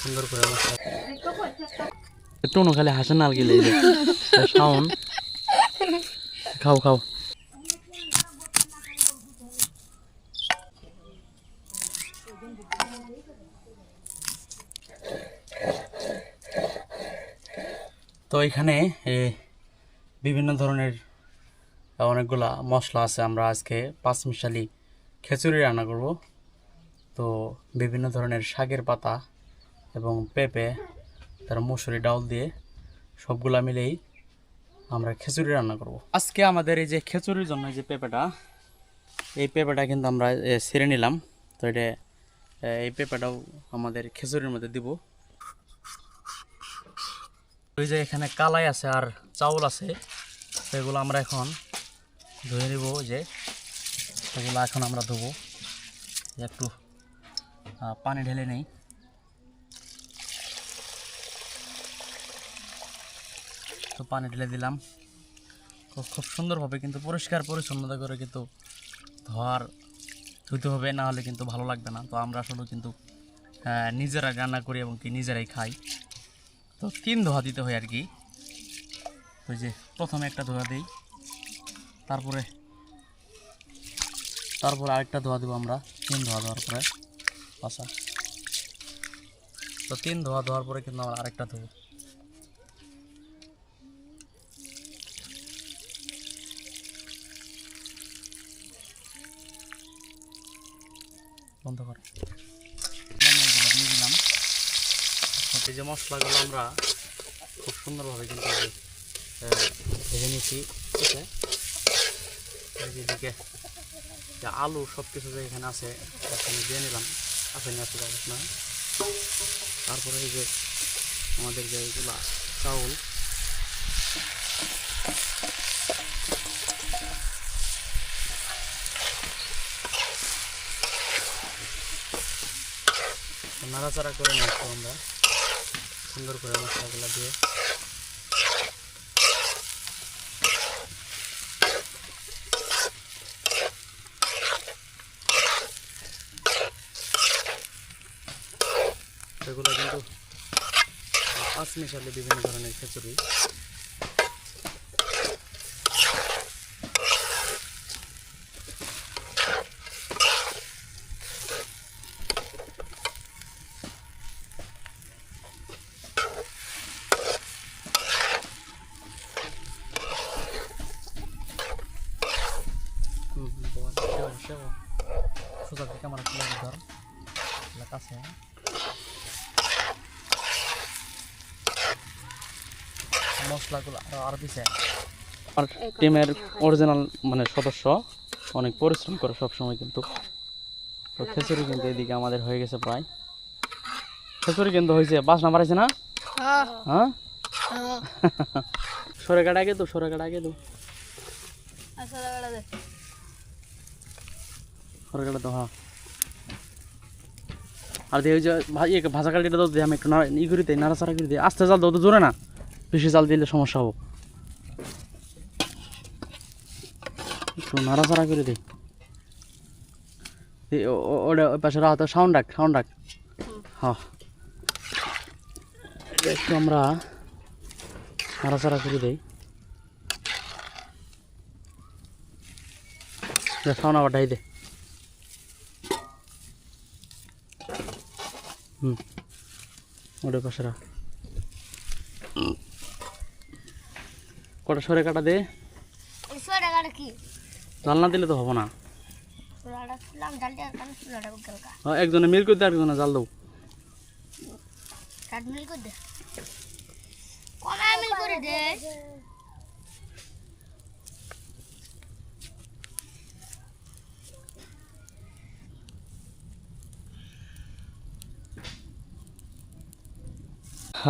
সুন্দর করে টুনো খালি হাসে নাল গিলে শাওন? খাও খাও। তো এখানে বিভিন্ন ধরনের অনেকগুলা মশলা আছে। আমরা আজকে পাঁচ মিশালি খিচুড়ি রান্না করব। তো বিভিন্ন ধরনের শাকের পাতা এবং পেঁপে, তার মুসুরি, ডাল দিয়ে সবগুলা মিলেই আমরা খিচুড়ি রান্না করব। আজকে আমাদের এই যে খিচুড়ির জন্য যে পেঁপেটা, এই পেঁপেটা কিন্তু আমরা ছিঁড়ে নিলাম। তো এটা এই পেঁপেটাও আমাদের খিচুড়ির মধ্যে দিব। ওই যে এখানে কালাই আছে আর চাউল আছে, সেগুলো আমরা এখন ধুয়ে নিব যে, সেগুলো এখন আমরা ধুবো। একটু পানি ঢেলে নেই। তো পানি ঢেলে দিলাম। খুব সুন্দরভাবে কিন্তু পরিষ্কার পরিচ্ছন্নতা করে কিন্তু ধোয়ার ধুতে হবে, না হলে কিন্তু ভালো লাগবে না। তো আমরা আসলে কিন্তু নিজেরা রান্না করি এবং কি নিজেরাই খাই। তো তিন ধোয়া দিতে হয় আর কি। ওই যে প্রথমে একটা ধোয়া দিই, তারপরে তারপরে আরেকটা ধোয়া দেবো আমরা, তিন ধোয়া দেওয়ার পরে, পাশা। তো তিন ধোয়া দেওয়ার পরে কিন্তু আমরা আরেকটা ধোবো। বন্ধ কর। দিয়ে দিলাম এই যে মশলাগুলো আমরা খুব সুন্দরভাবে কিন্তু ভেজে নিয়েছি, ঠিক আছে? এদিকে আলু সব কিছু যে এখানে আছে, এখানে দিয়ে নিলাম। আসেনি আসলে না? তারপরে এই যে আমাদের যে এগুলা চাউল নাড়াচাড়া করে নিচ্ছি আমরা। সুন্দর করে মশলাগুলো দিয়ে। এগুলো কিন্তু পাঁচ মিশালে বিভিন্ন ধরনের খিচুড়ি হুম হুম বল সেও সেও সোজা থেকে আমার তুলে ধর কাছে মশলাগুলো আরও আরও দিছে। আর টিমের অরিজিনাল মানে সদস্য অনেক পরিশ্রম করে সব সময় কিন্তু। তো খিচুড়ি কিন্তু এদিকে আমাদের হয়ে গেছে প্রায়। খিচুড়ি কিন্তু হয়েছে বাস নাম্বার আছে না? হ্যাঁ। সরে কাটা আগে তো সরে কাটা আগে তো সরে কাটা তো হ্যাঁ। আর দিয়ে ওই যে ভা- ভাজা কাটিটা দাও দিয়ে আমি একটু নাড়া ই করে নাড়াচাড়া করে দিই আস্তে জাল দাও তো জোরে না। বেশি জাল দিলে সমস্যা হব। একটু নাড়াচাড়া করে দিই ওটা ওই পাশে রাখো সাউন্ড ডাক সাউন্ড ডাক হ্যাঁ একটু আমরা নাড়াচাড়া করে দিই। সাউন্ড আবার ডাই দে। হুম। ওটার পাশে রাখ। কটা সরে কাটা দে? জাল না দিলে তো হব না। একজনে মিল করে দে একজনে জাল দাও মিল করে দে। মিল করে দে।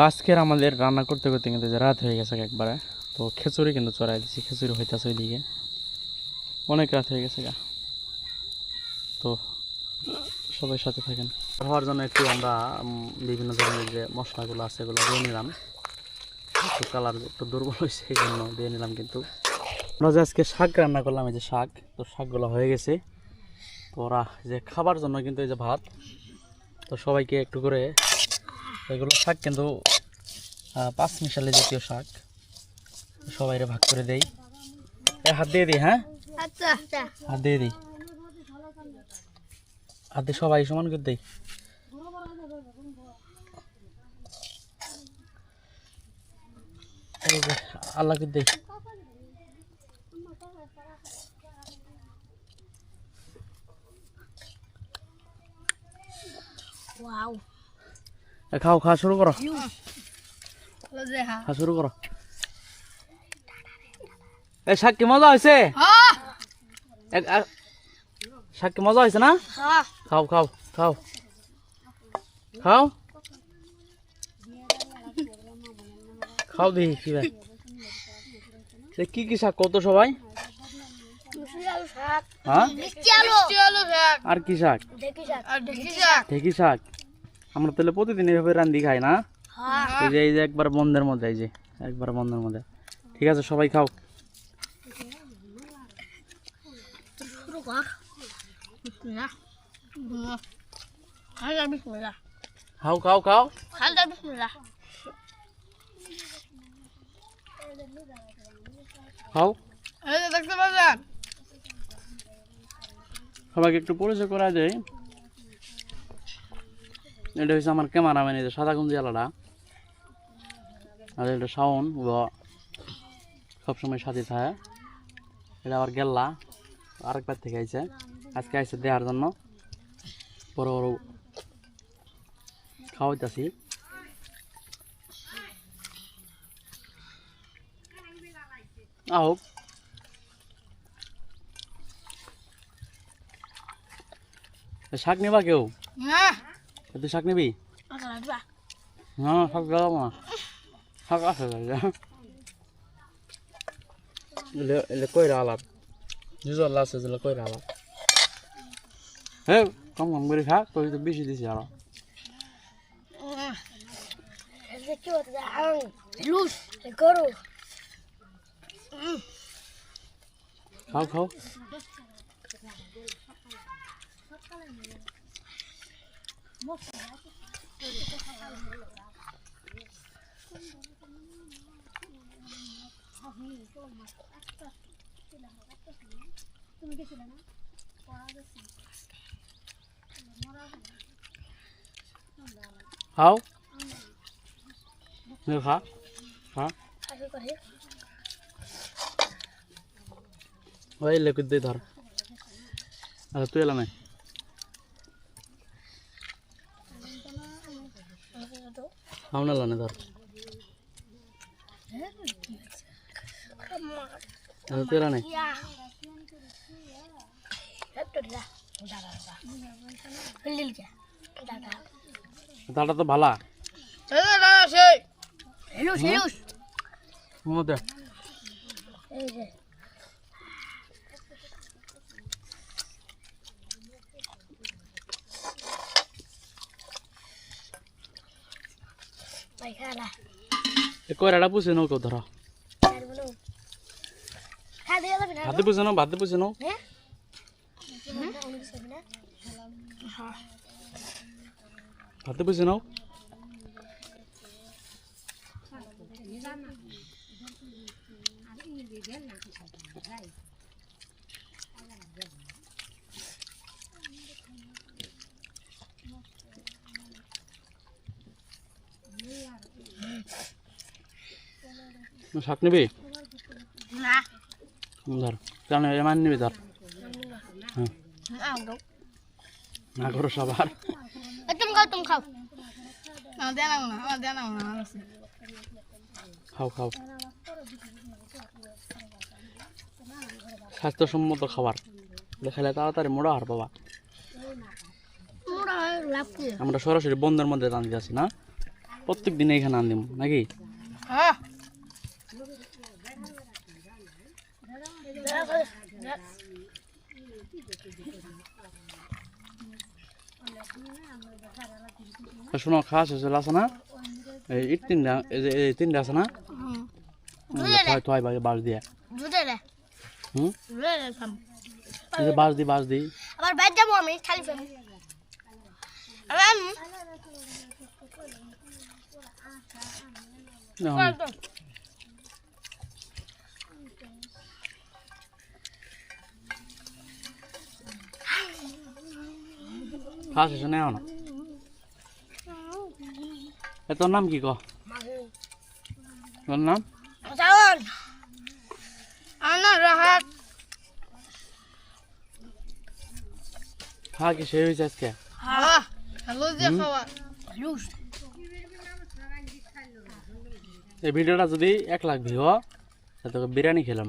আজকের আমাদের রান্না করতে করতে কিন্তু রাত হয়ে গেছে একবারে। তো খিচুড়ি কিন্তু চড়াই দিচ্ছি খিচুড়ি হইতেছে ওইদিকে। অনেক রাত হয়ে গেছে গা। তো সবাই সাথে থাকেন। হওয়ার জন্য একটু আমরা বিভিন্ন ধরনের যে মশলাগুলো আছে এগুলো দিয়ে নিলাম। একটু কালার একটু দুর্বল হয়েছে, এই জন্য দিয়ে নিলাম কিন্তু। আমরা যে আজকে শাক রান্না করলাম, এই যে শাক, তো শাকগুলো হয়ে গেছে। তো ওরা যে খাবার জন্য কিন্তু এই যে ভাত, তো সবাইকে একটু করে এগুলো শাক কিন্তু পাঁচ মিশালি জাতীয় শাক। সবাইরে ভাগ করে দেই। এ হাত দিয়ে দিই হ্যাঁ? আচ্ছা আচ্ছা। হাত দিয়ে দিই হাত দিয়ে সবাই সমান করে দেই। আল্লাহ করে দেই। খাও খাওয়া শুরু করো। লজে খাওয়া শুরু করো। এ শাক কি মজা হয়েছে কি মজা হয়েছে না? খাও খাও খাও। খাও? খাও দেখি কি ভাই সে কি কি শাক? কত সবাই? হ্যাঁ আর কি শাক? দেখি শাক। আর দেখি শাক। ঢেকি শাক। আমরা তাহলে প্রতিদিন এইভাবে রান্দি খাই না? হ্যাঁ। এই যে এই যে একবার বন্ধের মধ্যে এই যে একবার বন্ধের মধ্যে। ঠিক আছে সবাই খাও। খালদা বিসমিল্লাহ খাও। সবাইকে একটু পরিচয় করা যায় এটা হচ্ছে আমার ক্যামেরাম্যান এই যে সাদা কুঞ্জি আলাদা। আর এটা সাউন্ড সবসময় সাথে থাকে। এটা আবার গেল্লা। আরেকবার থেকে আইছে। আজকে আইছে দেওয়ার জন্য। বড় বড় খাওয়াইতেছি। আহ শাক নেবা কেউ? হ্যাঁ। তুই শাক নিবি? আচ্ছা হ্যাঁ শাক গেলাম না। শাক আছে এলে এলে জুজল আছে যেগুলো কইরা আলাপ হে, কম কম করে খা তুই তো বেশি দিছি আরও পাচ্ছেন লুস গরু খাও খাও খাও নে খা খা আগে করে ওই লেকুদ দিয়ে ধর আচ্ছা তুই এলাম খাও না লানে ধর ইয়া একটু দিলা দাদা তো ভালা। কয়রাটা পুষে নাও কেউ ধরো আর বলো খা দিয়ে যাবি না ভাতে পুষে নাও ভাতে পুষে নাও। ভাতে পুষে নাও। শাক নিবি? ধর কেন এমান নিবি ধর। হ্যাঁ। না করো সবার। তুমি খাও তুমি খাও। স্বাস্থ্যসম্মত খাবার। দেখালে তাড়াতাড়ি মোড়া হার বাবা। আমরা সরাসরি বন্ধের মধ্যে রাঁধতে আছি না? প্রত্যেক দিনে এখানে আনদিম নাকি? হ্যাঁ। শোনো শেষ হলে আছে না? এই তিনটা এই তিনটা আছে না? থয় বাড়ি বাস দিয়ে। হুম? যে বাস দিই আবার বাইরে যাব আমি খালি ফেলি। আবার খাওয়া শেষ নেই না এ তোর নাম কি ক? তোর নাম? রাহাত। খাওয়া কি শেষ হয়েছে আজকে? এই ভিডিওটা যদি এক লাখ ভিউ তোকে বিরিয়ানি খেলাম।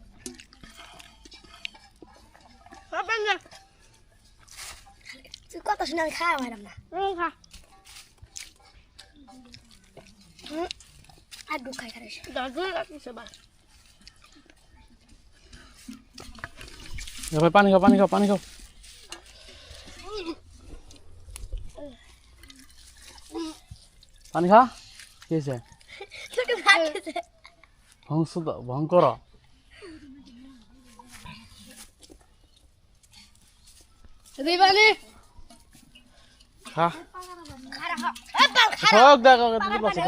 আমি খাওয়া ম্যাডাম না খা আর দু খাই খারে দাদু রাখছে বা ভাই পানি খাও পানি খাও পানি খাও পানি খা কি হয়েছে ছোট ভাত খেতে ভংস ভং কর তুই বানি খা সব দেখো পাশে.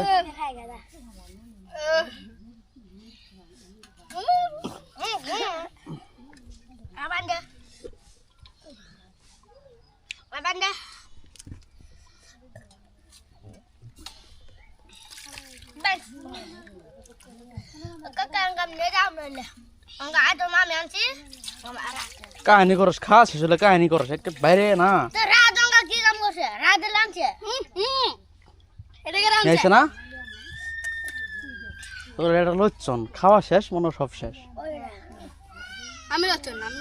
কাহিনী করস খা শেষ হলে কাহিনী করস একটা বাইরে না তো রাত অঙ্গা কি কাম করছে নিয়েছে না? তোর এটা লচ্ছন খাওয়া শেষ মনে সব শেষ। আমি যাচ্ছি না আমি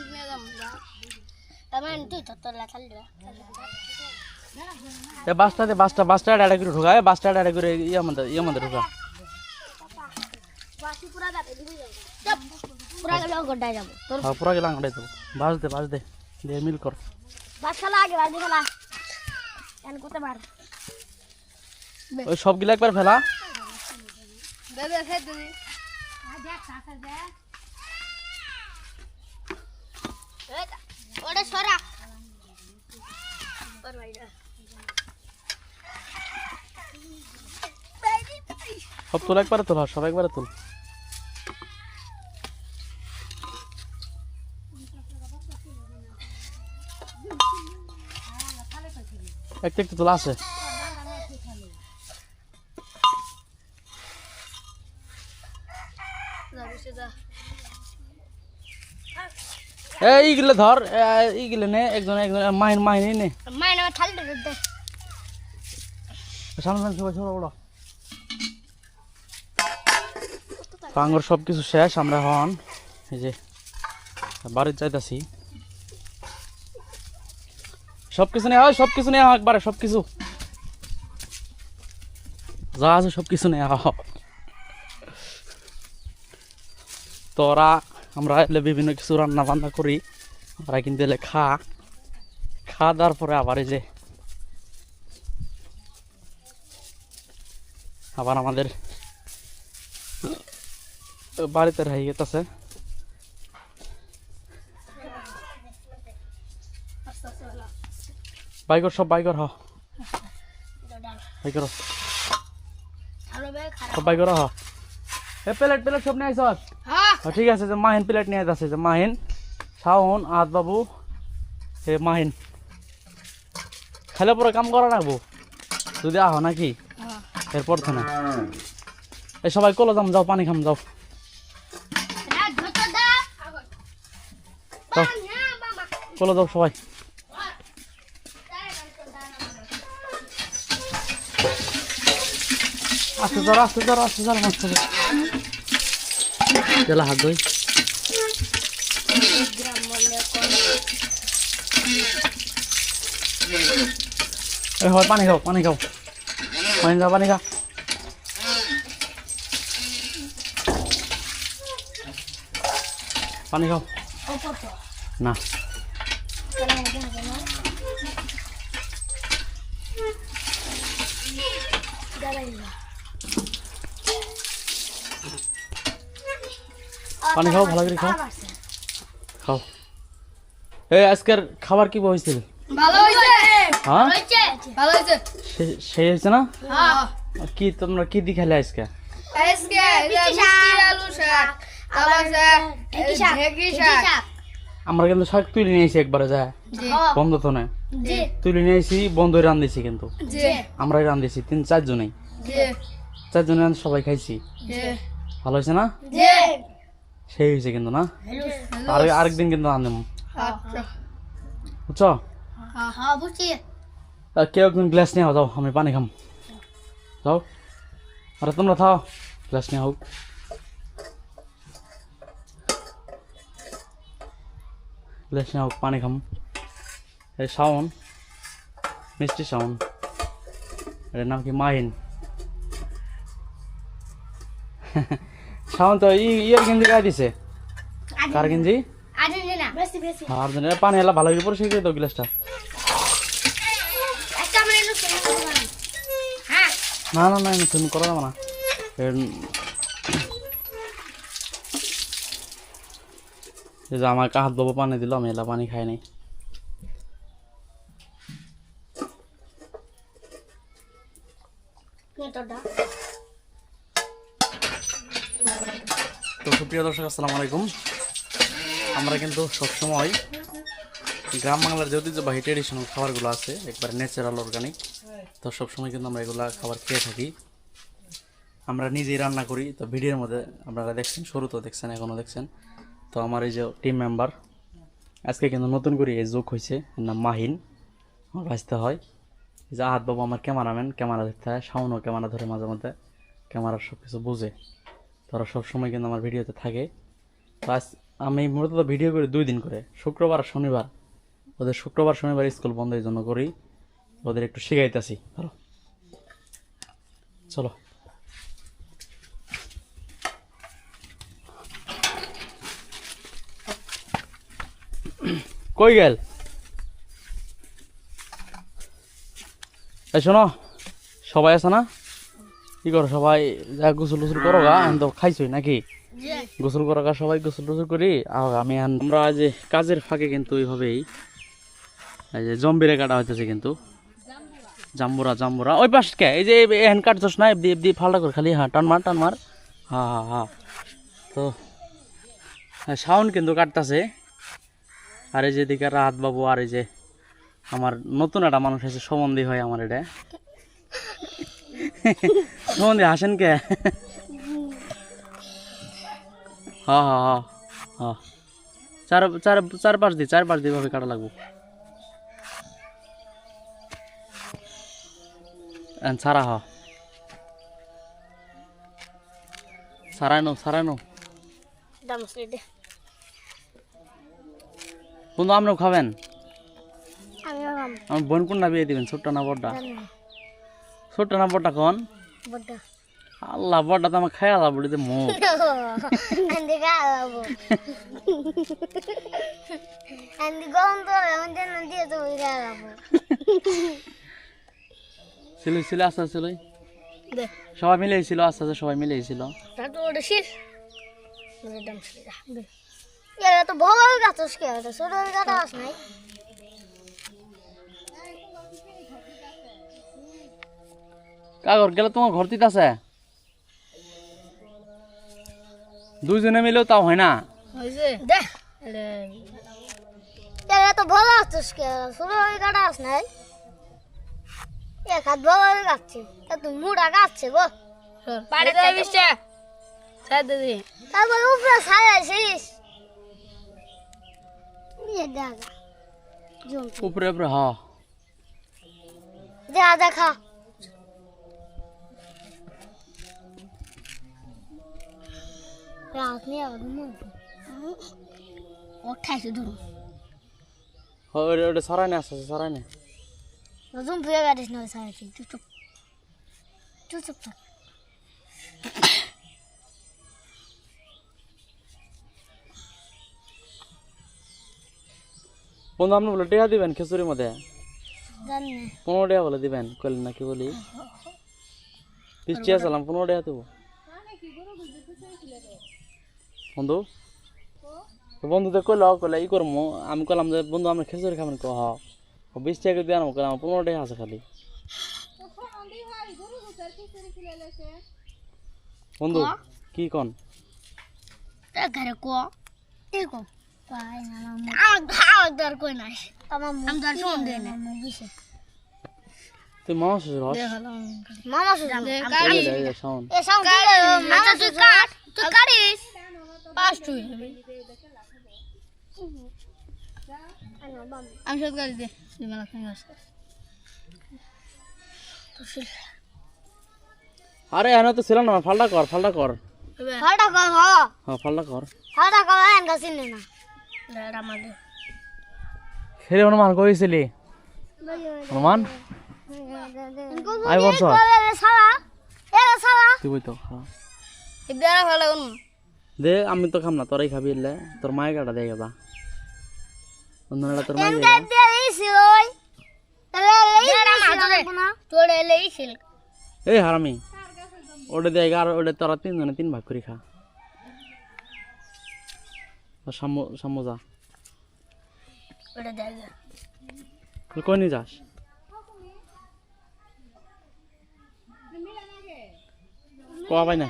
বাসটাতে বাসটা বাসটা করে ঢোকা এ বাসটা এটা করে ইয়ে আমাদের ইয়ে আমাদের ঢোকা। বাসি পুরা যাবে দিবি যাব পুরা গেলে গড্ডায় যাব। তোর হ্যাঁ বাস দে বাস দে দিয়ে মিল কর। বাস খেলা আগে খেলা। ওই সবগুলো একবার ফেলা। ওটা সরা সব তোল একবারে তোলা সব একবারে তোল। একটা একটু তোলা আছে। এইগুলো ধর এইগুলো নে একজন একজন মাহিন মাহিনী নে। মাইনে ঠাল দে দে। সামনে সামনে সবাই সবাই ওড়ো। পাঙ্গর সব কিছু শেষ আমরা হন এই যে বাড়ির যাইতাছি। সব কিছু নেওয়া হয় সব কিছু নেওয়া হয় একবারে সব কিছু যা আছে সব কিছু নেওয়া হয়। তোরা, আমরা এলে বিভিন্ন কিছু রান্না বান্না করি ওরা কিন্তু এলে খা। খা দেওয়ার পরে আবার এই যে, আবার আমাদের বাড়িতে রাই গেতেছে। বাইকর সব বাইকর হ। ভাই সব বাইকর হ। এ প্লেট প্লেট সব নিয়ে আইস হ্যাঁ। ঠিক আছে যে মাহিন প্লেট নিয়ে যাচ্ছে যে মাহিন শাওন আদ বাবু হে মাহিন। খাইলে পরে কাম করা রাখব যদি আহ নাকি? এরপর থেকে না। এই সবাই কলো যাম যাও পানি খাম যাও। মামা কলো যাও সবাই। ধরো আস্তে ধরো আস্তে ধরো আস্তে ধরো। চলো হাত ধুই। হয় পানি খাও পানি খাও। পানি খা পানি খা পানি খাও। না। পানি খাও ভালো করে খাও। খাও। এই আজকের খাবার কি হয়েছিল? ভালো হয়েছে। হ্যাঁ? ভালো হয়েছে। সেই হয়েছে না? হ্যাঁ। কি তোমরা কি দি খেলে আজকে? আজকে মিষ্টি আলু শাক। আমরা কিন্তু শাক তুলে নিয়েছি একবারে যায় জি। বন্ধ তো না জি। তুলে নিয়েছি বন্ধই রান্ধেছি কিন্তু। জি। আমরাই রান্ধেছি তিন চারজনেই। জি। চারজনে সবাই খাইছি। ভালো হয়েছে না? সেই হয়েছে কিন্তু না? আর আরেকদিন কিন্তু আনলাম বুঝছ? হ্যাঁ আর কেউ একদিন গ্লাস নিয়ে যাও আমি পানি খাম। যাও। আরে তোমরা থাও গ্লাস নিয়ে হোক। গ্লাস নিয়ে হোক পানি খাম। এই শাওন মিষ্টি শাওন। এর নাম কি মাহিন? শাওন তো ই ইয়ের গেঞ্জি গায়ে দিছে? কার গেঞ্জি? আর্জেন্টিনা। বেশি বেশি আর জন্য পানি এলা ভালো করে পরিষ্কার করে দাও গ্লাসটা। একটা মিনিট হ্যাঁ। না না না না, তুমি করো না। এই যে আমাকে হাত বাবু পানি দিল আমি এলা পানি খাই নাই। তো সুপ্রিয় দর্শক, আসসালামু আলাইকুম। আমরা কিন্তু সবসময় গ্রাম বাংলার যে ঐতিহ্যবাহী ট্রেডিশনাল খাবারগুলো আছে, একবারে ন্যাচারাল অর্গানিক তো সবসময় কিন্তু আমরা এগুলা খাবার খেয়ে থাকি। আমরা নিজেই রান্না করি, তো ভিডিওর মধ্যে আপনারা দেখছেন, শুরুতেও দেখছেন, এখনও দেখছেন। তো আমার এই যে টিম মেম্বার আজকে কিন্তু নতুন করে এই যোগ হয়েছে নাম মাহিন। আমার ভাজতে হয়। যে আহাত বাবু আমার ক্যামেরাম্যান ক্যামেরা দেখতে হয়, শাওনও ক্যামেরা ধরে মাঝে মধ্যে ক্যামেরার সব কিছু বুঝে। তারা সবসময় কিন্তু আমার ভিডিওতে থাকে। প্লাস আমি মূলত ভিডিও করি দুই দিন করে, শুক্রবার আর শনিবার। ওদের শুক্রবার, শনিবার স্কুল বন্ধের জন্য করি। ওদের একটু শিখাইতেছি ধরো চলো। কই গেল? এই শোনো, সবাই আছে না? কি করো সবাই? যা গোসল টোসল করো গা এখন তো খাইছই নাকি? গোসল করো গা সবাই গোসল টোসল করি। আহ, আমি আমরা যে কাজের ফাঁকে কিন্তু ওইভাবেই এই যে জম্বিরে কাটা হইতেছে কিন্তু। জাম্বুরা জাম্বুরা। ওই পাশ কে? এই যে এহেন কাটছস না? এফদি এফদি ফালটা করে খালি হ্যাঁ টান মার টান মার। হ্যাঁ হ্যাঁ হ্যাঁ তো সাউন্ড কিন্তু কাটতেছে। আর এই যে দিকে রাত বাবু আর এই যে আমার নতুন একটা মানুষ আছে সম্বন্ধী হয় আমার এটা। সম্বন্ধী হাসেন কে হ্যাঁ হ্যাঁ হ্যাঁ হ্যাঁ চার চার চার পাঁচ দি চার পাঁচ দি ভাবে কাটা লাগবো সারা হ সারাই নো সারাই নো বন্ধু আপনিও খাবেন আমার বোন কোনটা বিয়ে দিবেন ছোট্ট না বড়টা ছোট্ট না বড়টা কোন? আল্লাহ বড়টা তো আমার খায় আল্লাহ বলিতে মুখ আন্দি খাব আন্দি গরম তো এমন যেন দিয়ে তো ওই খাব ছিল ছিল আস্তে আস্তে সবাই মিলে ছিল আস্তে আস্তে সবাই মিলে ছিল তো বড় গাছ ছোট গাছ নাই। কাগর গেলে তোমার ঘর দিতে আছে? দুইজনে মিলেও তাও হয় না? তো আস নাই? এক হাত মুড়া গাছ গো। সাথে দি তারপর উপরে ছায়া উপরে উপরে হ দেখা দেখা রাত নিয়ে আবার ওঠাইছে ধরুন ওটা সরাই না আস্তে আস্তে সরাই না নতুন প্রিয় গাড়ি নয় সারাইছে চুপ চুপ তুই চুপ থাক বন্ধু আপনি বলে টেহা দিবেন খিচুড়ির মধ্যে জানি না পনেরো টাকা বলে দিবেন কইলেন না কি বলি বিশ টাকা চালাম পনেরো টাকা দেবো বন্ধু? তো বন্ধুতে কইল কইলে ই করব আমি কইলাম যে বন্ধু আমরা খিচুড়ি খাবেন কহ ও বিশ টাকা দিয়ে আনব কইলাম পনেরো টাকা আছে খালি। বন্ধু কি? কন? ঘরে কো। এ কো। পাই না আমার খাওয়ার দর কই নাই। আমার আমি দর শুন দে না। তুই মামা শ্বশুর হস? মামা শুন আমি সব গাড়ি দে মেলা আরে এনে তো ছিল না ফাল্টা কর ফাল্টা কর। ফাটা কর হ। হ্যাঁ ফাল্টা কর। ফাটা কর এন গাছি নে। না রামাদে ফেরে হনুমান কইছিলি? হনুমান? আই বর্ষ সারা এ সারা তুই বই তো হ্যাঁ। ইদারা ভালো কোন দে আমি তো খাম না তোরাই খাবি এলে। তোর মায়ের কাটা দেয় গেবা। অন্যরা তোর মায়ের এই হারামি ওটা দেয় আর ওটা তোরা তিনজনে তিন ভাগ করে খা। সামো জায়গা কই নিয়ে যাস? কোয়া পাই না।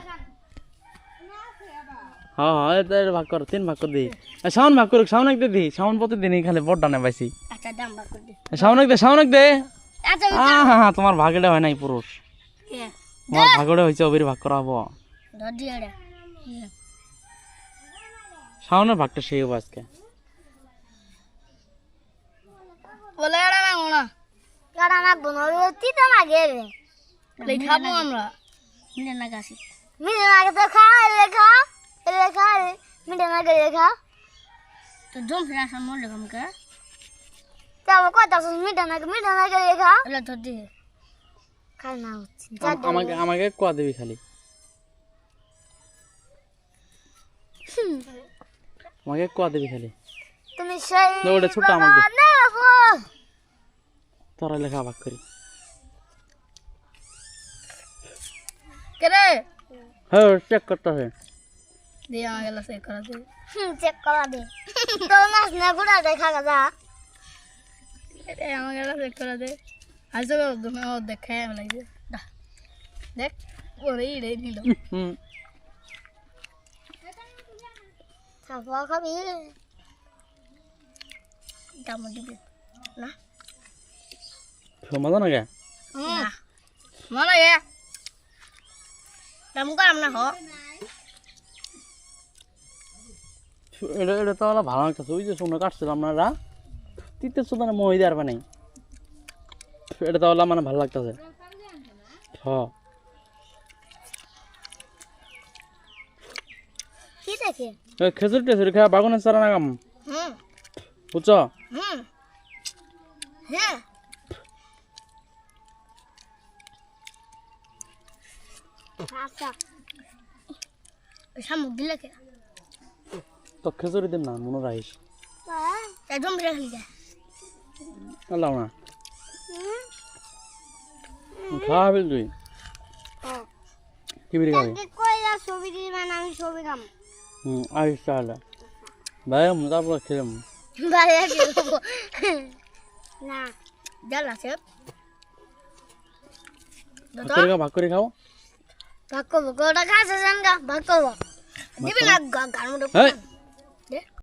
হ্যাঁ হ্যাঁ এটা ভাগ কর তিন ভাগ করে দিই শাওন ভাগ করুক শাওন এক দে শাওন খালি বড় ডানে পাইছি। আচ্ছা দাম বার করে দে। শাওন দে শাওন দে। আচ্ছা আহ, হ্যাঁ হ্যাঁ তোমার ভাগটা হয় নাই পুরুষ। তোমার ভাগটা হয়েছে অবির ভাগ করা হব। শাওনের ভাগটা সেই হব আজকে। বলে না রে। খাব আমরা। মিলে না গাছি মিলে না তো খা লে খা লে খা তো কথা শুন না না খা এলে দিয়ে খাই না হচ্ছে। আমাকে আমাকে কোয়া দিবি খালি? আমাকে কোয়া দিবি খালি? তুমি সেই ওটা ছোট আমাকে। দে। তোরা লেখা ভাগ করি। কেরে হ্যাঁ চেক করতে হবে। দিয়ে আমাকে লা চেক করা দে হুম চেক করা দে তো নাচ না গুড়া দেখা গা এ আমাকে লা চেক করা দে আজ তো তুমি ও দেখে আমি লাগছে দেখ ওরে ইড়ে নিল হুম খাব খাবি দাম দিবি না মজা না গে না মনে গে দাম করাম না হ এটা এটা তো ভালো একটা ওই যে শুনে কাটছিলাম আপনারা তিতে সুদানে মই দেওয়ার মানে এটা তো মানে ভালো লাগতেছে। এই খেজুরি টেজুরি খাওয়া বাগুনের চারা নাগাম বুঝছ? হ্যাঁ। আচ্ছা। শামুক দিলে কে? তো খেজুরি দিন না মনে রাখিস একদম হয়ে যায়। আল্লাহ না। খাওয়াবি তুই? কি বিড়ি খাবি? ছবি মানে আমি ছবি কাম হুম আইস তাহলে ভাই তারপর খেলাম। খেলব। না জাল আছে। ভাগ করে খাও ভাগ করব। গোটা গা ভাগ করব। দিবি না গান মধ্যে এই